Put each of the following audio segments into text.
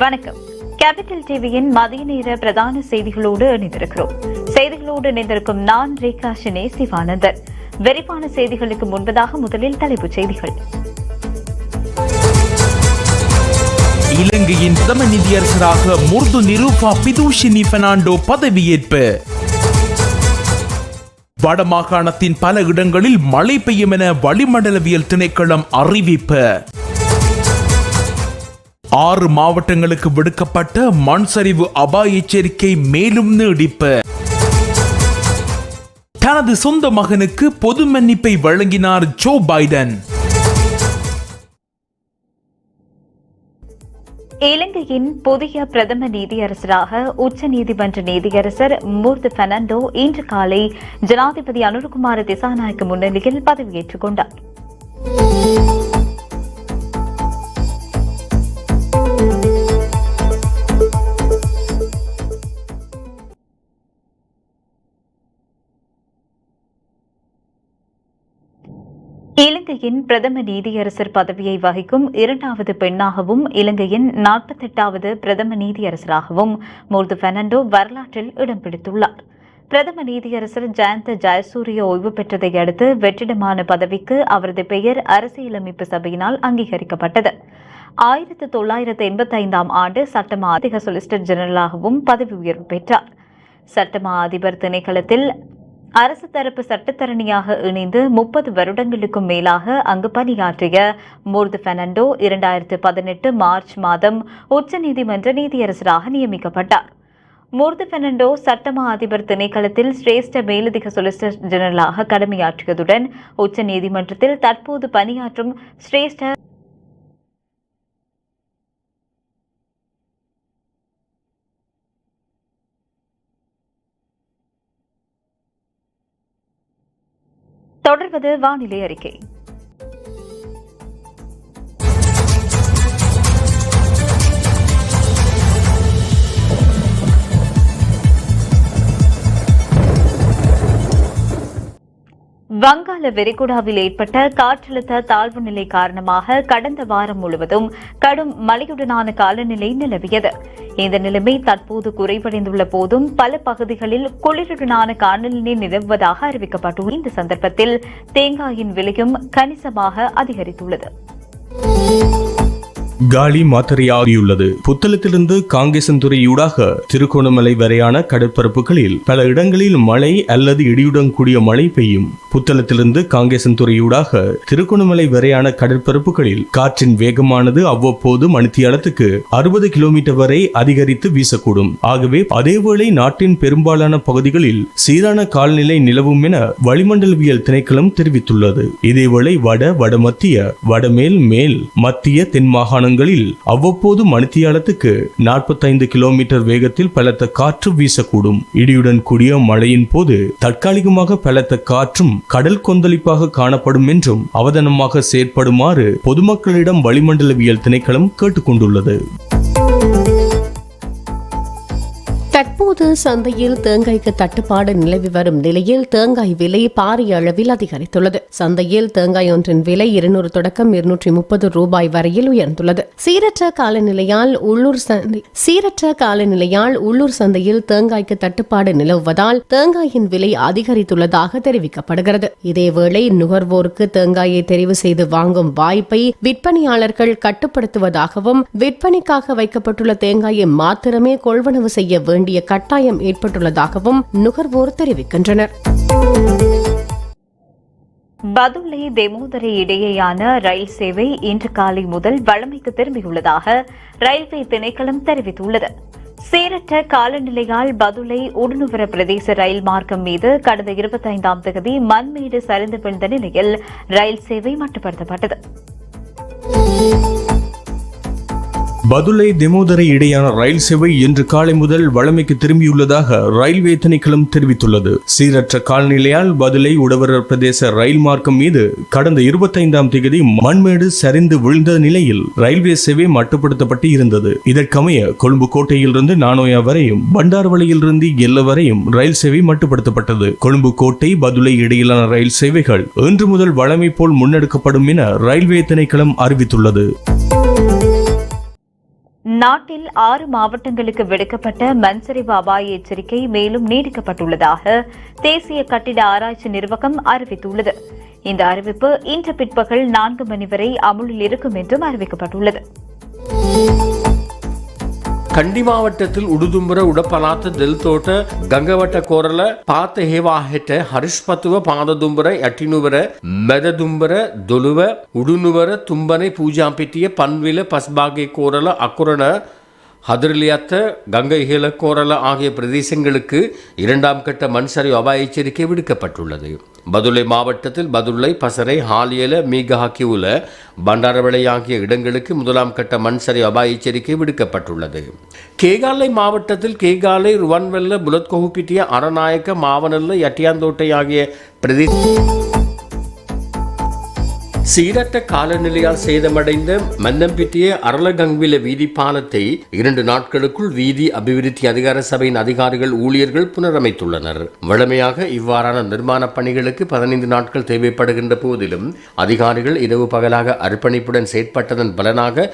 வணக்கம். கேபிட்டல் டிவியின் மதிய நேர பிரதான செய்திகளோடு இணைந்திருக்கிறோம். செய்திகளோடு இணைந்திருக்கும் நான் ரேகா ஷினே சிவானந்தன் விரிவான செய்திகளுக்கு முன்பதாக முதலில் தலைப்புச் செய்திகள். இலங்கையின் பிரதம நிதியரசராக முர்து நிரூபா பிதூஷினி பெர்னாண்டோ பதவியேற்பு. வடமாகாணத்தின் பல இடங்களில் மழை பெய்யும் என வளிமண்டலவியல் திணைக்களம் அறிவிப்பு. ஆறு மாவட்டங்களுக்கு விடுக்கப்பட்ட மண் சரிவு அபாய எச்சரிக்கை மேலும் நீடிப்பு. தனது சொந்த மகனுக்கு பொது மன்னிப்பை வழங்கினார் ஜோ பைடன். இலங்கையின் புதிய பிரதம நீதியரசராக உச்சநீதிமன்ற நீதியரசர் மூர்த்தி பெர்னாண்டோ இன்று காலை ஜனாதிபதி அனுர்குமார திசாநாயக்க முன்னிலையில் பதவியேற்றுக் கொண்டார். இலங்கையின் பிரதம நீதியரசர் பதவியை வகிக்கும் இரண்டாவது பெண்ணாகவும் இலங்கையின் நாற்பத்தெட்டாவது பிரதம நீதியரசராகவும் மூர்து பெர்னாண்டோ வரலாற்றில் இடம் பிடித்துள்ளார். பிரதம நீதியரசர் ஜயந்த ஜெயசூரிய ஓய்வு பெற்றதை அடுத்து வெற்றிடமான பதவிக்கு அவரது பெயர் அரசியலமைப்பு சபையினால் அங்கீகரிக்கப்பட்டது. ஆயிரத்து தொள்ளாயிரத்து எண்பத்தைந்தாம் ஆண்டு சட்டமா அதிக சொலிசிட்டர் ஜெனரலாகவும் பதவி உயர்வு பெற்றார். சட்டமா அதிபர் திணைக்களத்தில் அரசு தரப்பு சட்டத்தரணியாக இணைந்து முப்பது வருடங்களுக்கும் மேலாக அங்கு பணியாற்றிய மூர்து பெர்னாண்டோ இரண்டாயிரத்து பதினெட்டு மார்ச் மாதம் உச்சநீதிமன்ற நீதியரசராக நியமிக்கப்பட்டார். மூர்து பெர்னாண்டோ சட்டமா அதிபர் திணைக்களத்தில் சிரேஷ்ட மேலதிக சொலிசிட்டர் ஜெனரலாக கடமையாற்றியதுடன் உச்ச நீதிமன்றத்தில் தற்போது பணியாற்றும் சிரேஷ்ட தொடர்வது வானிலை அறிக்கை. வங்காள விரிகுடாவில் ஏற்பட்ட காற்றழுத்த தாழ்வு நிலை காரணமாக கடந்த வாரம் முழுவதும் கடும் மழையுடனான காலநிலை நிலவியது. இந்த நிலைமை தற்போது குறைவடைந்துள்ள போதும் பல பகுதிகளில் குளிருடனான காலநிலை நிலவுவதாக அறிவிக்கப்பட்டுள்ள இந்த சந்தர்ப்பத்தில் தேங்காயின் விலையும் கணிசமாக அதிகரித்துள்ளது. காலி மாத்தறையாகியுள்ளது புத்தளத்திலிருந்து காங்கேசன்துறையூடாக திருகோணமலை வரையான கடற்பரப்புகளில் பல இடங்களில் மழை அல்லது இடியுடன் கூடிய மழை பெய்யும். புத்தளத்திலிருந்து காங்கேசன்துறையூடாக திருகோணமலை வரையான கடற்பரப்புகளில் காற்றின் வேகமானது அவ்வப்போது மணித்தியாலத்துக்கு அறுபது கிலோமீட்டர் வரை அதிகரித்து வீசக்கூடும். ஆகவே அதேவேளை நாட்டின் பெரும்பாலான பகுதிகளில் சீரான காலநிலை நிலவும் என வளிமண்டலவியல் திணைக்களம் தெரிவித்துள்ளது. இதேவேளை வட வடமத்திய வடமேல் மேல் மத்திய தென் மாகாண மாகாணங்களில் அவ்வப்போது மணித்தியாலத்துக்கு நாற்பத்தைந்து கிலோமீட்டர் வேகத்தில் பலத்த காற்று வீசக்கூடும். இடியுடன் கூடிய மழையின் போது தற்காலிகமாக பலத்த காற்றும் கடல் கொந்தளிப்பாக காணப்படும் என்றும் அவதானமாக செயற்படுமாறு பொதுமக்களிடம் வளிமண்டலவியல் திணைக்களம் கேட்டுக்கொண்டுள்ளது. தற்போது சந்தையில் தேங்காய்க்கு தட்டுப்பாடு நிலவி வரும் நிலையில் தேங்காய் விலை பாரிய அளவில் அதிகரித்துள்ளது. சந்தையில் தேங்காய் ஒன்றின் விலை இருநூறு தொடக்கம் இருநூற்றி முப்பது ரூபாய் வரையில் உயர்ந்துள்ளது. சீரற்ற காலநிலையால் உள்ளூர் சந்தை சீரற்ற காலநிலையால் உள்ளூர் சந்தையில் தேங்காய்க்கு தட்டுப்பாடு நிலவுவதால் தேங்காயின் விலை அதிகரித்துள்ளதாக தெரிவிக்கப்படுகிறது. இதேவேளை நுகர்வோருக்கு தேங்காயை தெரிவு செய்து வாங்கும் வாய்ப்பை விற்பனையாளர்கள் கட்டுப்படுத்துவதாகவும் விற்பனைக்காக வைக்கப்பட்டுள்ள தேங்காயை மாத்திரமே கொள்வனவு செய்ய வேண்டிய கட்டாயம் ஏற்பட்டுள்ளதாகவும் நுகர்வோர் தெரிவிக்கின்றனர். பதுளை தெமோதரை இடையேயான ரயில் சேவை இன்று காலை முதல் வழமைக்கு திரும்பியுள்ளதாக ரயில்வே திணைக்களம் தெரிவித்துள்ளது. சீரற்ற காலநிலையால் பதுளை உடுநுவர பிரதேச ரயில் மார்க்கம் மீது கடந்த இருபத்தைந்தாம் தேதி மண்மேடு சரிந்து விழுந்த நிலையில் ரயில் சேவை மட்டுப்படுத்தப்பட்டது. பதுளை தெமோதரை இடையான ரயில் சேவை இன்று காலை முதல் வழமைக்கு திரும்பியுள்ளதாக ரயில்வே திணைக்களம் தெரிவித்துள்ளது. சீரற்ற காலநிலையால் பதுளை உடவரர் பிரதேச ரயில் மார்க்கம் மீது கடந்த இருபத்தைந்தாம் தேதி மண்மேடு சரிந்து விழுந்த நிலையில் ரயில்வே சேவை மட்டுப்படுத்தப்பட்டு இருந்தது. இதற்கமைய கொழும்பு கோட்டையிலிருந்து நானோயா வரையும் பண்டார்வளையிலிருந்து எல்ல வரையும் ரயில் சேவை மட்டுப்படுத்தப்பட்டது. கொழும்பு கோட்டை பதுளை இடையிலான ரயில் சேவைகள் இன்று முதல் வழமை போல் முன்னெடுக்கப்படும் என ரயில்வே திணைக்களம் அறிவித்துள்ளது. நாட்டில் ஆறு மாவட்டங்களுக்கு விடுக்கப்பட்ட மண்சரிவு அபாய எச்சரிக்கை மேலும் நீடிக்கப்பட்டுள்ளதாக தேசிய கட்டிட ஆராய்ச்சி நிர்வாகம் அறிவித்துள்ளது. இந்த அறிவிப்பு இன்று பிற்பகல் நான்கு மணி வரை அமுலில் இருக்கும் என்றும் அறிவிக்கப்பட்டுள்ளது. கண்டி மாவட்டத்தில் உடுதும்புற உடப்பலாத்த தெல் தோட்ட கங்கவட்ட கோரல பாத்த ஹேவாஹெட்ட ஹரிஷ்பத்துவ பாததும்புற அட்டினுவர மெததும்புற தொலுவ உடுநுவர தும்பனை பூஜாம்பிட்டிய பன்வில பஸ்பாகை கோரல அக்குரன ஹதிரலியத்த கங்கை இகல கோரல ஆகிய பிரதேசங்களுக்கு இரண்டாம் கட்ட மண் சரிவு அபாய எச்சரிக்கை விடுக்கப்பட்டுள்ளது. பதுளை மாவட்டத்தில் பதுளை பசரை ஹாலியல மீகஹாக்கியுல பண்டாரவளை ஆகிய இடங்களுக்கு முதலாம் கட்ட மண் சரிவு அபாய எச்சரிக்கை விடுக்கப்பட்டுள்ளது. கேகாலை மாவட்டத்தில் கேகாலை ருவன்வெல்ல புலத்கொகுப்பிட்டிய அறநாயக்க மாவனல்ல யட்டியாந்தோட்டை ஆகிய பிரதேச சீரற்ற காலநிலையால் சேதமடைந்த மந்தம்பிட்டிய அரளகங்வில வீதி பாலத்தை இரண்டு நாட்களுக்குள் வீதி அபிவிருத்தி அதிகார சபையின் அதிகாரிகள் ஊழியர்கள் புனரமைத்துள்ளனர். வழமையாக இவ்வாறான நிர்மாண பணிகளுக்கு பதினைந்து நாட்கள் தேவைப்படுகின்ற போதிலும் அதிகாரிகள் இரவு பகலாக அர்ப்பணிப்புடன் செயற்பட்டதன் பலனாக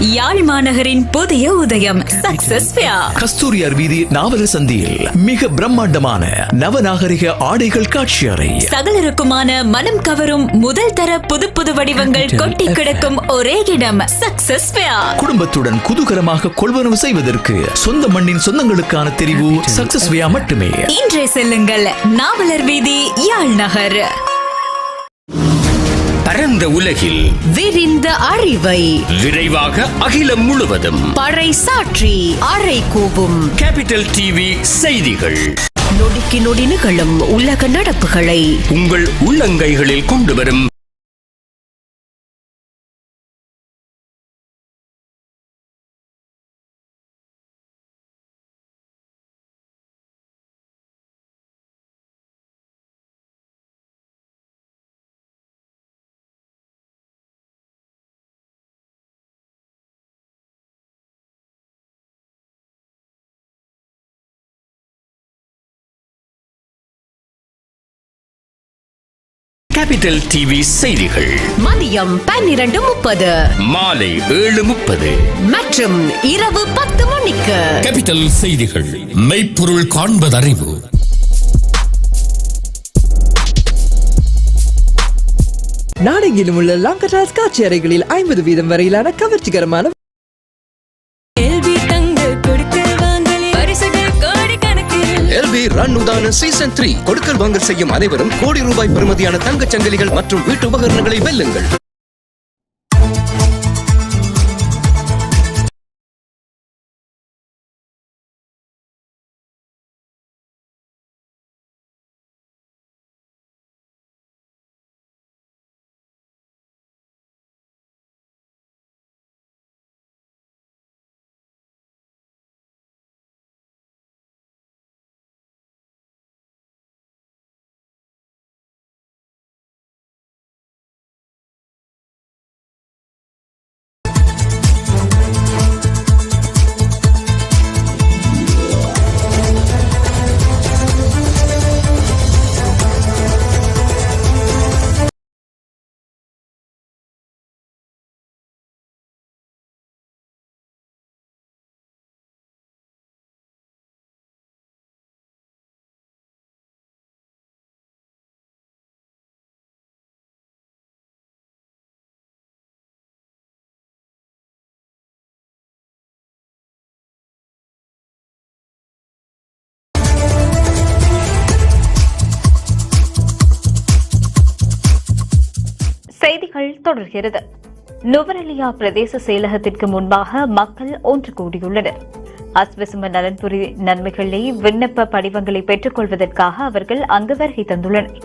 யாழ் மாநகரின் புதிய உதயம் சக்சஸ் கஸ்தூரியார் வீதி நாவல சந்தியில் மிக பிரம்மாண்டமான நவநாகரிக ஆடைகள் காட்சி அறை. சகலருக்குமான மனம் கவரும் முதல் தர புது புது வடிவங்கள் கொட்டி கிடக்கும் ஒரே இடம் சக்சஸ் குடும்பத்துடன் குதூகலமாக கொள்வனவு செய்வதற்கு சொந்த மண்ணின் சொந்தங்களுக்கான தெரிவு சக்சஸ் மட்டுமே. இன்றே செல்லுங்கள் நாவலர் வீதி யாழ் நகர். பரந்த உலகில் விரிந்த அறிவை விரைவாக அகிலம் முழுவதும். பறை சாற்றி அறை கூவும். கேபிட்டல் டிவி செய்திகள். நொடிக்கு நொடி நிகழும் உலக நடப்புகளை. உங்கள் உள்ளங்கைகளில் கொண்டு வரும் கேபிட்டல் டிவி செய்திகள். மதியம் பன்னிரண்டு முப்பது. மாலை ஏழு முப்பது. மற்றும் இரவு பத்து மணிக்கு. கேபிட்டல் செய்திகள். மெய்ப்பொருள் காண்பதறிவு நாடெங்கிலும் உள்ள லாங்கடாஸ் காட்சி அறைகளில் ஐம்பது வீதம் வரையிலான கவர்ச்சிகரமான ரன் உதான சீசன் த்ரீ கொடுக்கல் வாங்கல் செய்யும் அனைவரும் கோடி ரூபாய் பெறுமதியான தங்கச் சங்கிலிகள் மற்றும் வீட்டு உபகரணங்களை வெல்லுங்கள். செய்திகள் தொடர்கிறது. நுவரெலியா பிரதேச செயலகத்திற்கு முன்பாக மக்கள் ஒன்று கூடியுள்ளனர். அஸ்வசும நலன்புரி நன்மைகளை விண்ணப்ப படிவங்களை பெற்றுக் கொள்வதற்காக அவர்கள் அங்கு வருகை தந்துள்ளனர்.